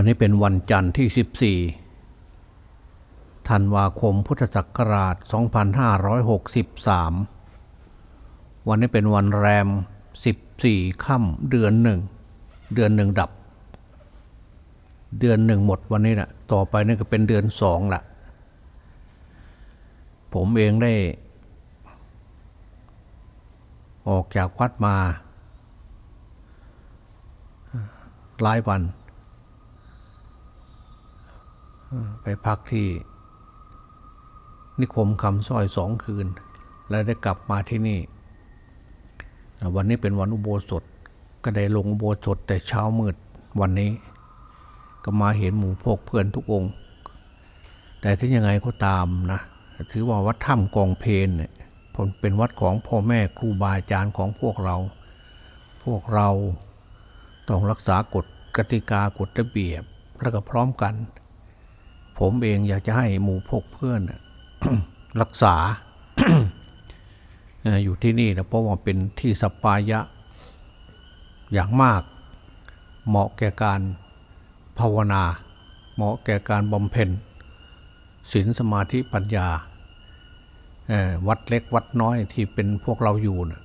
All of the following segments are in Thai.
วันนี้เป็นวันจันทร์ที่ 14 ธันวาคมพุทธศักราช 2563 วันนี้เป็นวันแรม 14 ค่ำเดือนหนึ่ง เดือนหนึ่งดับ เดือนหนึ่งหมดวันนี้นะต่อไปนี่ก็เป็นเดือนสองละผมเองได้ ออกจากวัดมา หลายวัน ไปพักที่ นิคมคำสร้อยสองคืน แล้วได้กลับมาที่นี่ วันนี้เป็นวันอุโบสถ ก็ได้ลงอุโบสถแต่เช้ามืดวันนี้ ก็มาเห็นหมู่พกเพื่อนทุกองค์ แต่ที่ยังไงก็ตามนะถือว่าวัดถ้ำกองเพนเนี่ยเป็นวัดของพ่อแม่ครูบาอาจารย์ของพวกเรา พวกเราต้องรักษากฎกติกากฎระเบียบ แล้วก็พร้อมกัน ผมเองอยากจะให้หมู่พกเพื่อนรักษาอยู่ที่นี่นะเพราะว่าเป็นที่สปายะอย่างมากเหมาะแก่การภาวนา เหมาะแก่การบำเพ็ญศีลสมาธิปัญญา วัดเล็กวัดน้อยที่เป็นพวกเราอยู่นะ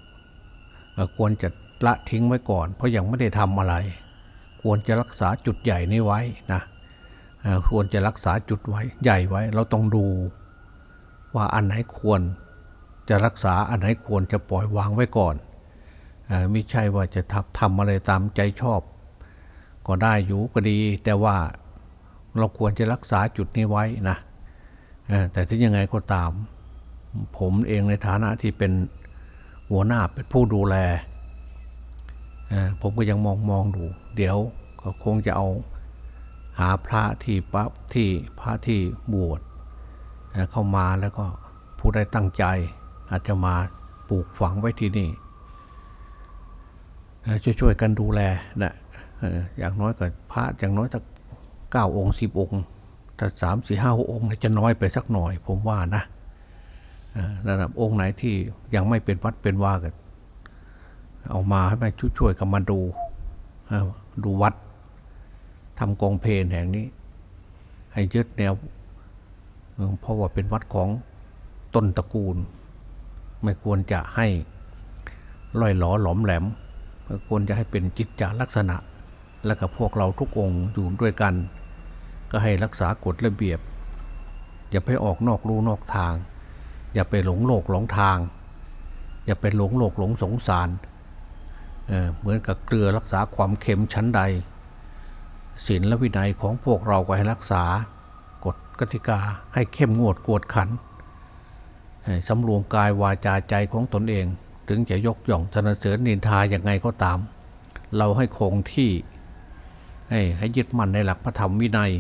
ควรจะละทิ้งไว้ก่อน เพราะยังไม่ได้ทำอะไร ควรจะรักษาจุดใหญ่นี้ไว้นะ ควรจะรักษาจุดไว้ใหญ่ไว้ เราต้องดูว่าอันไหนควรจะรักษาอันไหนควรจะปล่อยวางไว้ก่อนไม่ใช่ว่าจะทำทำอะไรตามใจชอบ ก็ได้อยู่ก็ดี แต่ว่าเราควรจะรักษาจุดนี้ไว้นะแต่ที่ยังไงก็ตาม ผมเองในฐานะที่เป็นหัวหน้าเป็นผู้ดูแลผมก็ยังมองมองดู เดี๋ยวก็คงจะเอา หาพระที่ปะที่พระที่บวชเข้ามาแล้วก็ผู้ได้ตั้งใจ อาจจะมาปลูกฝังไว้ที่นี่ช่วยๆกันดูแลนะอย่างน้อยก็พระอย่างน้อยสักเก้าองค์สิบองค์ถ้าสามสี่ห้าองค์จะน้อยไปสักหน่อย ผมว่านะระดับองค์ไหนที่ยังไม่เป็นวัดเป็นว่ากันเอามาให้มาช่วยๆกันมาดูดูวัด ทำกองเพลนแห่งนี้ ให้ยึดแนวเพราะว่าเป็นวัดของต้นตระกูล ไม่ควรจะให้ล่อยหลอหลอมแหลมควรจะให้เป็นจิตจาลักษณะ และกับพวกเราทุกองค์อยู่ด้วยกัน ก็ให้รักษากฎระเบียบ อย่าไปออกนอกรูนอกทาง อย่าไปหลงโลกหลงทาง อย่าไปหลงโลกหลงสงสารเเหมือนกับเกลือรักษาความเค็มชั้นใด ศีลและวินัยของพวกเราก็ให้รักษากฎกติกาให้เข้มงวดกวดขันสำรวมกายวาจาใจของตนเอง ถึงจะยกย่องสนเสริญนินทาอย่างไงก็ตาม เราให้คงที่ให้ให้ยึดมั่นในหลักพระธรรมวินัย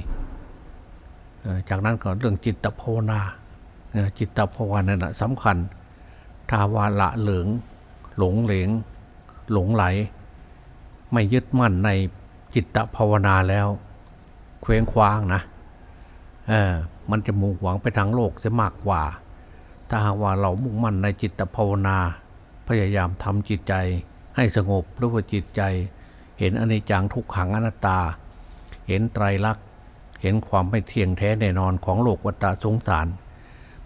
จากนั้นก็เรื่องจิตภาวนาจิตภาวนาสำคัญทาวาละเหลืองหลงเหลงหลงไหล ไม่ยึดมั่นใน จิตภาวนาแล้วเคว้งคว้างนะเออมันจะมุ่งหวังไปทางโลกเสมากกว่า ถ้าหากว่าเรามุ่งมั่นในจิตภาวนา พยายามทำจิตใจให้สงบหรือว่าจิตใจ เห็นอนิจจังทุกขังอนัตตา เห็นไตรลักษณ์เห็นความไม่เที่ยงแท้แน่นอนของโลกวัฏสงสาร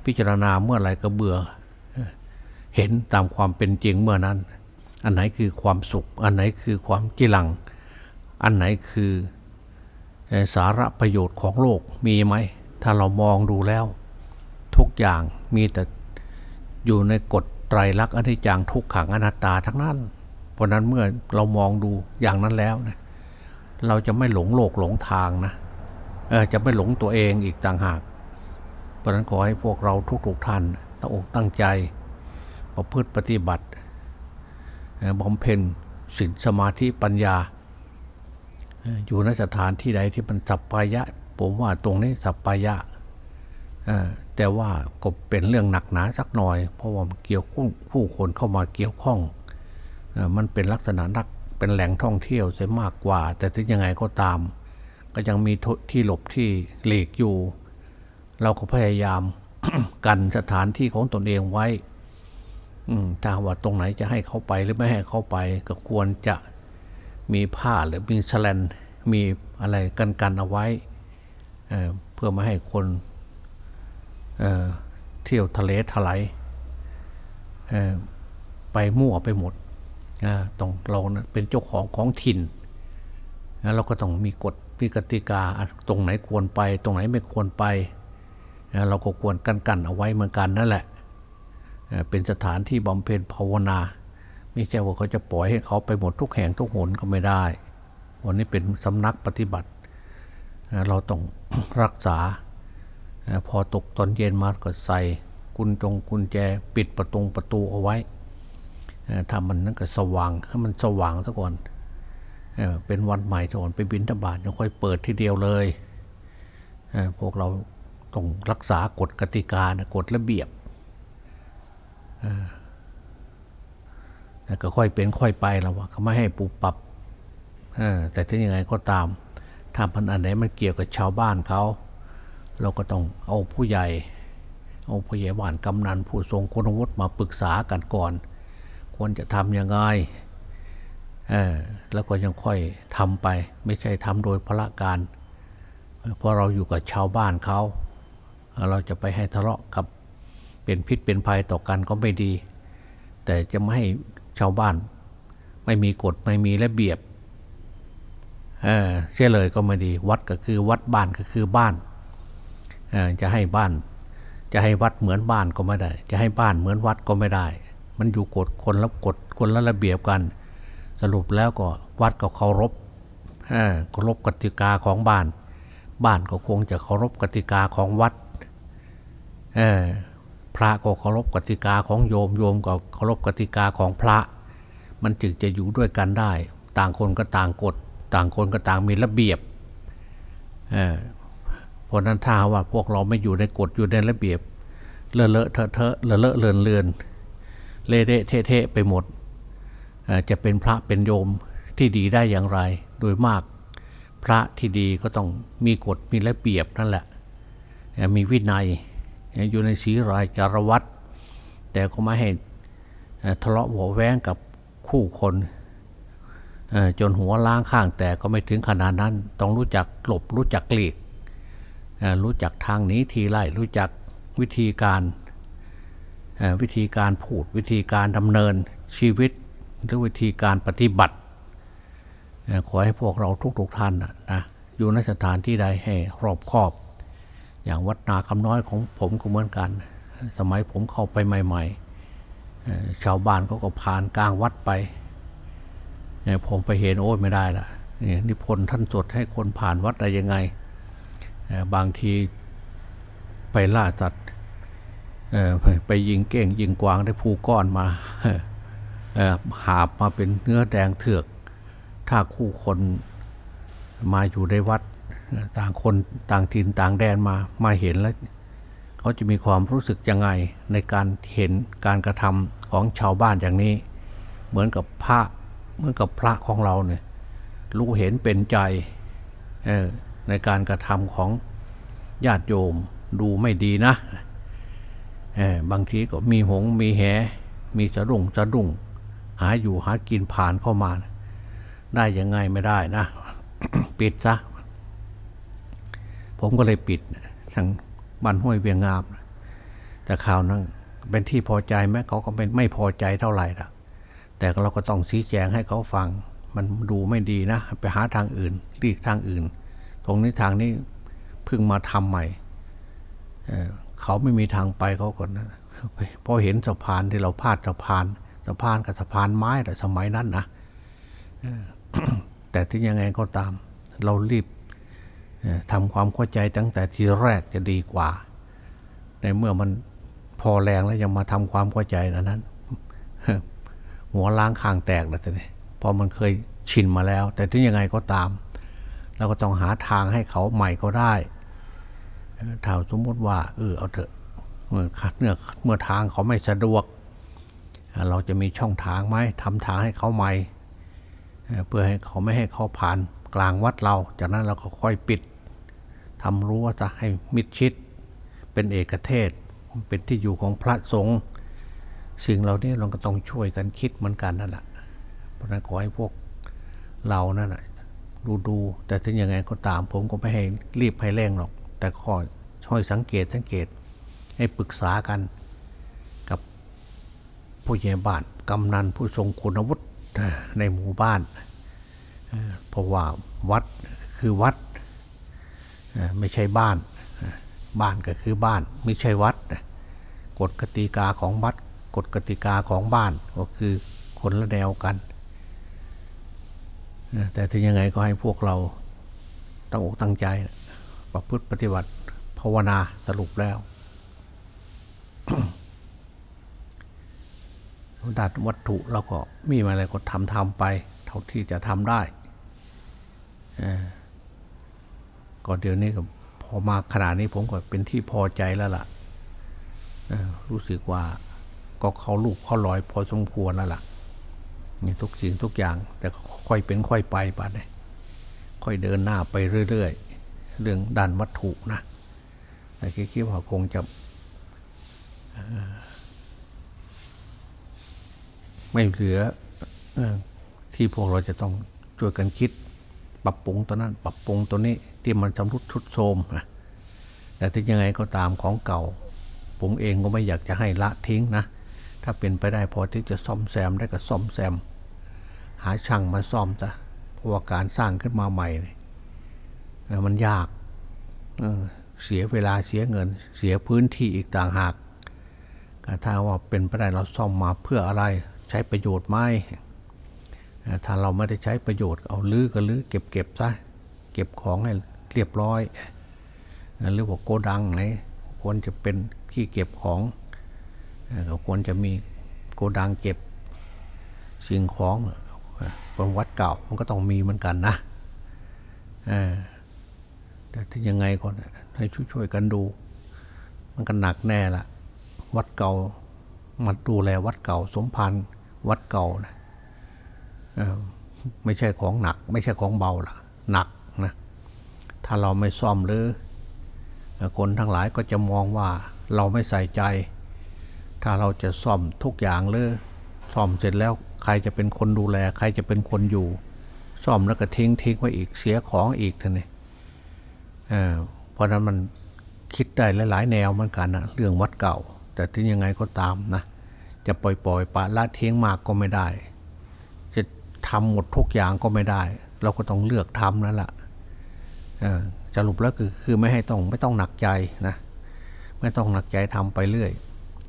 พิจารณาเมื่อไรก็เบื่อ เห็นตามความเป็นจริงเมื่อนั้น อันไหนคือความสุข อันไหนคือความจิรัง อันไหนคือสาระประโยชน์ของโลกมีไหม ถ้าเรามองดูแล้ว ทุกอย่างมีแต่อยู่ในกฎไตรลักษณ์อนิจจังทุกขังอนัตตาทั้งนั้น เพราะนั้นเมื่อเรามองดูอย่างนั้นแล้วนะเราจะไม่หลงโลกหลงทางนะจะไม่หลงตัวเองอีกต่างหาก เพราะนั้นขอให้พวกเราทุกๆท่านตั้งอกตั้งใจ ประพฤติปฏิบัติบำเพ็ญศีลสมาธิปัญญา อยู่ในสถานที่ใดที่มันสัปปายะ ผมว่าตรงนี้สัปปายะแต่ว่าก็เป็นเรื่องหนักหนาสักหน่อย เพราะว่ามันเกี่ยวผู้ผู้คนเข้ามาเกี่ยวข้องอมันเป็นลักษณะนักเป็นแหล่งท่องเที่ยวซะมากกว่า แต่ถึงยังไงก็ตาม ก็ยังมีที่หลบที่หลีกอยู่ เราก็พยายามกันสถานที่ของตนเองไว้ถ้าว่าตรงไหนจะให้เขาไปหรือไม่ให้เขาไป ก็ควรจะ มีผ้าหรือมีแสแลนมีอะไรกันกันเอาไว้เเพื่อไม่ให้คนเเที่ยวทะเลถลายไปมั่วไปหมดต้องเรานะเป็นเจ้าของของถิ่นแล้วเราก็ต้องมีกฎมีกติกาตรงไหนควรไป ตรงไหนไม่ควรไป เราก็ควรกันกันเอาไว้เหมือนกันนั่นแหละเเป็นสถานที่บำเพ็ญภาวนา ไม่ใช่ว่าเขาจะปล่อยให้เขาไปหมดทุกแห่งทุกหนก็ไม่ได้ วันนี้เป็นสำนักปฏิบัติ เราต้องรักษา พอตกตอนเย็นมาก็ใส่กุญจงกุญแจปิดประตูประตูเอาไว้ถ้ามันนั่นก็สว่างให้มันสว่างซะก่อนเป็นวันใหม่ซะก่อนไปบินทบาทยังค่อยเปิดทีเดียวเลยพวกเราต้องรักษากฎกติกานะกฎระเบียบ ก็ค่อยเป็นค่อยไปแล้วว่าเขาไม่ให้ปูปรับแต่ถึงยังไงก็ตามถ้าพันอันไหนมันเกี่ยวกับชาวบ้านเขาเราก็ต้องเอาผู้ใหญ่ เอาผู้ใหญ่บ้านกำนันผู้ทรงคุณวุฒิมาปรึกษากันก่อน ควรจะทำยังไงแล้วก็ยังค่อยทำไป ไม่ใช่ทำโดยพละการเพราะเราอยู่กับชาวบ้านเขาเราจะไปให้ทะเลาะกับเป็นพิษเป็นภัยต่อกันก็ไม่ดี แต่จะไม่ให้ ชาวบ้าน ไม่มีกฎไม่มีระเบียบเออเช่เลยก็ไม่ดีวัดก็คือวัดบ้านก็คือบ้านเออจะให้บ้าน จะให้วัดเหมือนบ้านก็ไม่ได้ จะให้บ้านเหมือนวัดก็ไม่ได้ มันอยู่กฎคนละกฎคนละระเบียบกัน สรุปแล้วก็วัดก็เคารพเออเคารพกติกาของบ้าน บ้านก็คงจะเคารพกติกาของวัดเออ พระก็เคารพกติกาของโยมโยมก็เคารพกติกาของพระ มันจึงจะอยู่ด้วยกันได้ ต่างคนก็ต่างกฎ ต่างคนก็ต่างมีระเบียบเพราะนั้นถ้าว่าพวกเราไม่อยู่ในกฎอยู่ในระเบียบ เลอะเลอะเทอะเทอะเลอะเลอะเลือนเลือนเละเละเทะเทไปหมดจะเป็นพระเป็นโยมที่ดีได้อย่างไร โดยมากพระที่ดีก็ต้องมีกฎมีระเบียบนั่นแหละ มีวินัย อยู่ในศีรายจารวัตรแต่ก็ไม่ให้ทะเลาะหัวแว้งกับคู่คนจนหัวล้างข้างแต่ก็ไม่ถึงขนาดนั้น ต้องรู้จักหลบรู้จักหลีก รู้จักทางนี้ทีไล่รู้จักวิธีการวิธีการพูดวิธีการดำเนินชีวิตหรือวิธีการปฏิบัติ ขอให้พวกเราทุกๆท่านนะนะอยู่ในสถานที่ใดให้รอบคอบ อย่างวัดนาคำน้อยของผมก็เหมือนกัน สมัยผมเข้าไปใหม่ๆชาวบ้านเขาก็ผ่านกลางวัดไปเอ่อผมไปเห็นโอ้ยไม่ได้ละนี่นิพนธ์ท่านจดให้คนผ่านวัดได้ยังไง บางทีไปล่าสัตว์ไปยิงเก้งยิงกวางได้ภูก้อนมาหาบมาเป็นเนื้อแดงเถือก ถ้าคู่คนมาอยู่ในวัด ต่างคนต่างถิ่นต่างแดนมามาเห็นแล้วเขาจะมีความรู้สึกยังไงในการเห็นการกระทำของชาวบ้านอย่างนี้ เหมือนกับพระเหมือนกับพระของเราเนี่ยรู้เห็นเป็นใจในการกระทำของญาติโยมดูไม่ดีนะบางทีก็มีหงมีแห มีสะดุ้งสะดุ้งหาอยู่หากินผ่านเข้ามา ได้ยังไงไม่ได้นะ ปิดซะ ผมก็เลยปิดทางบ้านห้วยเวียงงาม แต่ข่าวนั้นเป็นที่พอใจไหมเขาก็เป็นไม่พอใจเท่าไหร่ละแต่เราก็ต้องชี้แจงให้เขาฟัง มันดูไม่ดีนะ ไปหาทางอื่นหลีกทางอื่น ตรงนี้ทางนี้เพิ่งมาทำใหม่เเขาไม่มีทางไปเขาก่อนนะพอเห็นสะพานที่เราพาดสะพานสะพานกับสะพานไม้แต่สมัยนั้นนะแต่ที่ยังไงก็ตาม เรารีบ ทำความเข้าใจตั้งแต่ทีแรกจะดีกว่า ในเมื่อมันพอแรงแล้วยังมาทำความเข้าใจนะนั้น หัวล้างคางแตกแล้วแต่นี่พอมันเคยชินมาแล้ว แต่ถึงยังไงก็ตามเราก็ต้องหาทางให้เขาใหม่ก็ได้ถ้าสมมติว่าเออเอาเถอะเมื่อเมื่อเมื่อทางเขาไม่สะดวก เราจะมีช่องทางไหมทำทางให้เขาใหม่เพื่อให้เขาไม่ให้เขาผ่าน กลางวัดเรา จากนั้นเราก็ค่อยปิดทำรั้วจะให้มิดชิด เป็นเอกเทศ เป็นที่อยู่ของพระสงฆ์สิ่งเหล่านี้เราก็ต้องช่วยกันคิดเหมือนกันนั่นแหละเพราะนั้นขอให้พวกเรานั่นแหละดูดูๆแต่ถึงยังไงก็ตามผมก็ไม่ให้รีบให้เร่งหรอก แต่ขอยช่วยสังเกตสังเกตให้ปรึกษากันกับผู้ใหญ่บ้านกำนันผู้ทรงคุณวุฒิในหมู่บ้าน เพราะว่าวัดคือวัดไม่ใช่บ้าน บ้านก็คือบ้าน ไม่ใช่วัดกฎกติกาของวัดกฎกติกาของบ้านก็คือคนละแนวกัน แต่ถึงยังไงก็ให้พวกเราตั้งอกตั้งใจประพฤติปฏิบัติภาวนาสรุปแล้วด้าวัตถุเราก็มีอะไรก็ทำทำไป เท่าที่จะทำได้ ก็เดี๋ยวนี้ก็พอมาขนาดนี้ผมก็เป็นที่พอใจแล้วล่ะเอ่อรู้สึกว่าก็เขาลูกเขาลอยพอสมควรแล้วล่ะนี่ทุกสิ่งทุกอย่าง แต่ค่อยเป็นค่อยไปไปเลยค่อยเดินหน้าไปเรื่อยๆ เรื่องด้านวัตถุนะแต่คิดว่าคงจะไม่เหลือที่พวกเราจะต้องช่วยกันคิด ปรับปรุงตัวนั้น ปรับปรุงตัวนี้ที่มันชำรุดทรุดโทรมนะแต่ที่ยังไงก็ตามของเก่า ผมเองก็ไม่อยากจะให้ละทิ้งนะ ถ้าเป็นไปได้พอที่จะซ่อมแซมได้ก็ซ่อมแซม หาช่างมาซ่อมจ้ะเพราะว่าการสร้างขึ้นมาใหม่เนี่ยมันยากเสียเวลาเสียเงิน เสียพื้นที่อีกต่างหากถ้าว่าเป็นไปได้เราซ่อมมาเพื่ออะไรใช้ประโยชน์ไหม ถ้าเราไม่ได้ใช้ประโยชน์เอาลื้อก็ลื้อเก็บเก็บซะเก็บของให้เรียบร้อยหรือว่าโกดังไหนควรจะเป็นที่เก็บของก็ควรจะมีโกดังเก็บสิ่งของป็นวัดเก่ามันก็ต้องมีเหมือนกันนะแต่ถ้ายังไงก็ให้ช่วยๆกันดู มันก็หนักแน่ละวัดเก่ามาดูแลวัดเก่าสมพันธ์วัดเก่านะ ไม่ใช่ของหนัก ไม่ใช่ของเบาล่ะ หนักนะถ้าเราไม่ซ่อมหรือคนทั้งหลายก็จะมองว่าเราไม่ใส่ใจ ถ้าเราจะซ่อมทุกอย่างเลยซ่อมเสร็จแล้วใครจะเป็นคนดูแล ใครจะเป็นคนอยู่ ซ่อมแล้วก็ทิ้งทิ้งไว้อีกเสียของอีกท่านี่เพราะนั้นมันคิดได้หลาย ๆ แนวเหมือนกันนะเรื่องวัดเก่า แต่ถึงยังไงก็ตามนะจะปล่อยปล่อยปละละทิ้งมากก็ไม่ได้ ทำหมดทุกอย่างก็ไม่ได้ เราก็ต้องเลือกทำนั่นแหละสรุปแล้วคือคือไม่ให้ต้องไม่ต้องหนักใจนะไม่ต้องหนักใจทำไปเรื่อย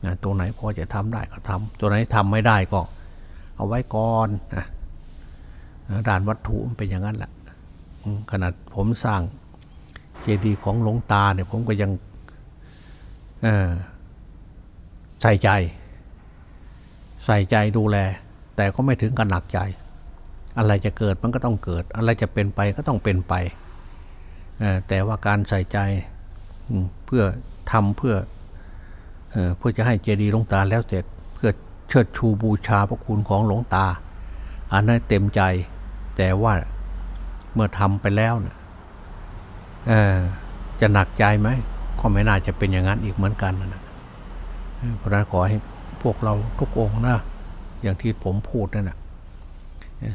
นะตัวไหนพอจะทำได้ก็ทำตัวไหนทำไม่ได้ก็ เอาไว้ก่อนนะด่านวัตถุมันเป็นอย่างนั้นแหละขนาดผมสร้างเจดีย์ของหลวงตาเนี่ยผมก็ยังใส่ใจ ใส่ใจดูแล แต่ก็ไม่ถึงกับหนักใจ อะไรจะเกิดมันก็ต้องเกิด อะไรจะเป็นไปก็ต้องเป็นไป แต่ว่าการใส่ใจเพื่อทำเพื่อเอเพื่อจะให้เจดีย์หลวงตาแล้วเสร็จ เพื่อเชิดชูบูชาพระคุณของหลวงตา อันนั้นเต็มใจ แต่ว่าเมื่อทำไปแล้วเนี่ยจะหนักใจไหมก็ไม่น่าจะเป็นอย่างนั้นอีกเหมือนกันนะเพราะนั้นขอให้พวกเราทุกองนะอย่างที่ผมพูดนั่นนะ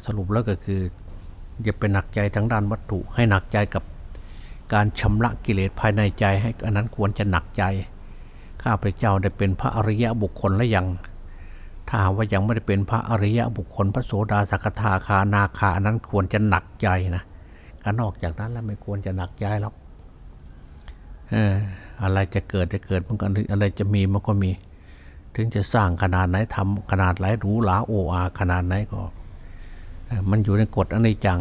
สรุปแล้วก็คืออย่าเป็นหนักใจทางด้านวัตถุ ให้หนักใจกับการชำระกิเลสภายในใจให้อันนั้นควรจะหนักใจ ข้าพเจ้าได้เป็นพระอริยะบุคคลแล้วยัง ถ้าว่ายังไม่ได้เป็นพระอริยะบุคคล พระโสดาสกทาคานาคาอันนั้นควรจะหนักใจนะถ้านอกจากนั้นแล้วไม่ควรจะหนักใจหรอกอะไรจะเกิดจะเกิดมันก็อะไรจะมีมันก็มี ถึงจะสร้างขนาดไหนทำขนาดไหนหรูหราโออาขนาดไหนก็ มันอยู่ในกฎอนิจจัง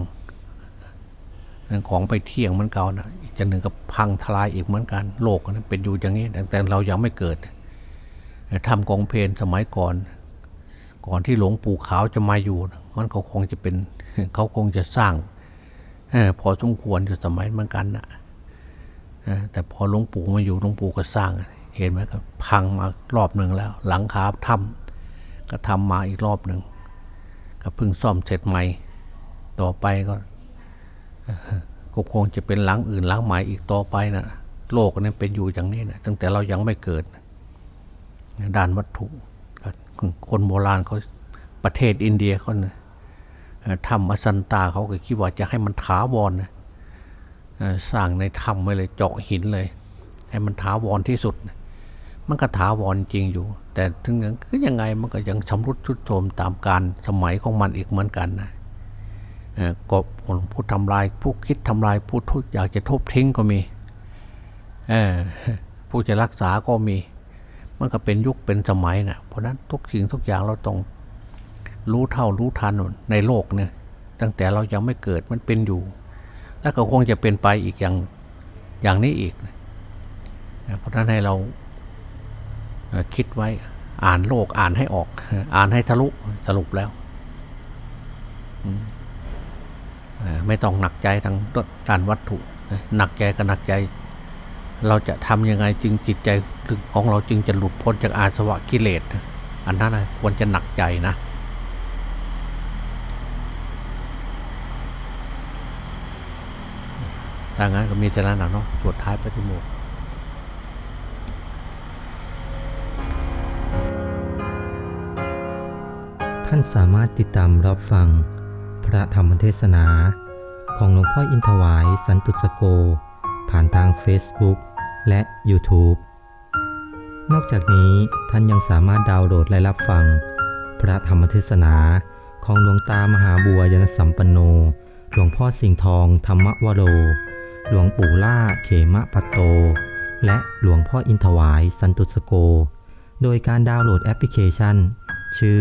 ของไปเที่ยงเหมือนเก่านะอีกจะหนึ่งก็พังทลายอีกเหมือนกันโลกนั้นเป็นอยู่อย่างนี้แต่เรายังไม่เกิดทำกองเพลนสมัยก่อน ก่อนที่หลวงปู่ขาวจะมาอยู่ มันก็คงจะเป็นเขาคงจะสร้างอพอสมควรอยู่สมัยเหมือนกันนะแต่พอหลวงปู่มาอยู่หลวงปู่ก็สร้าง เห็นไหมก็พังมารอบหนึ่งแล้ว หลังคาทำก็ทำมาอีกรอบหนึ่ง ก็เพิ่งซ่อมเสร็จใหม่ ต่อไปก็ก็คงจะเป็นหลังอื่นหลังใหม่อีกต่อไปนะโลกนี้เป็นอยู่อย่างนี้นะตั้งแต่เรายังไม่เกิด ด้านวัตถุคนโบราณเขาประเทศอินเดียเขานี่ยเอ่อทำอสันตาเขาก็คิดว่าจะให้มันถาวรนะสร้างในถ้ำไว้เลยเจาะหินเลย ให้มันถาวรที่สุดนะ มันก็ถาวรจริงอยู่ แต่ถึงอย่างคือยังไงมันก็ยังชำรุดทรุดโทรมตามการสมัยของมันอีกเหมือนกันนะก็ผู้ทำลายผู้คิดทำลายผู้ทุอยากจะทุบทิ้งก็มีผู้จะรักษาก็มี มันก็เป็นยุคเป็นสมัยนะเพราะนั้นทุกสิ่งทุกอย่างเราต้องรู้เท่ารู้ทันในโลกเนี่ยตั้งแต่เรายังไม่เกิดมันเป็นอยู่ แล้วก็คงจะเป็นไปอีกอย่างอย่างนี้อีก เพราะนั้นให้เรา คิดไว้อ่านโลกอ่านให้ออก อ่านให้ทะลุสรุปแล้วไม่ต้องหนักใจทางด้านวัตถุหนักใจก็หนักใจ เราจะทำยังไงจึงจิตใจของเราจึงจะหลุดพ้นจากอาสวะกิเลสอันนั้นนะควรจะหนักใจนะดังนั้นก็มีแต่นั้นนะเนาะสวดท้ายปฏิโมกข์านสามารถติดตามรับฟัง พระธรรมเทศนา ของหลวงพ่ออินทวายสันตุสโก ผ่านทาง Facebook และ YouTube นอกจากนี้ท่านยังสามารถดาวน์โหลดและรับฟัง พระธรรมเทศนาของหลวงตามหาบัวยนสัมปันโน หลวงพ่อสิงห์ทองธรรมวโร หลวงปู่ล่าเขมะปัตโต และหลวงพ่ออินทวายสันตุสโก โดยการดาวน์โหลดแอปพลิเคชัน ชื่อ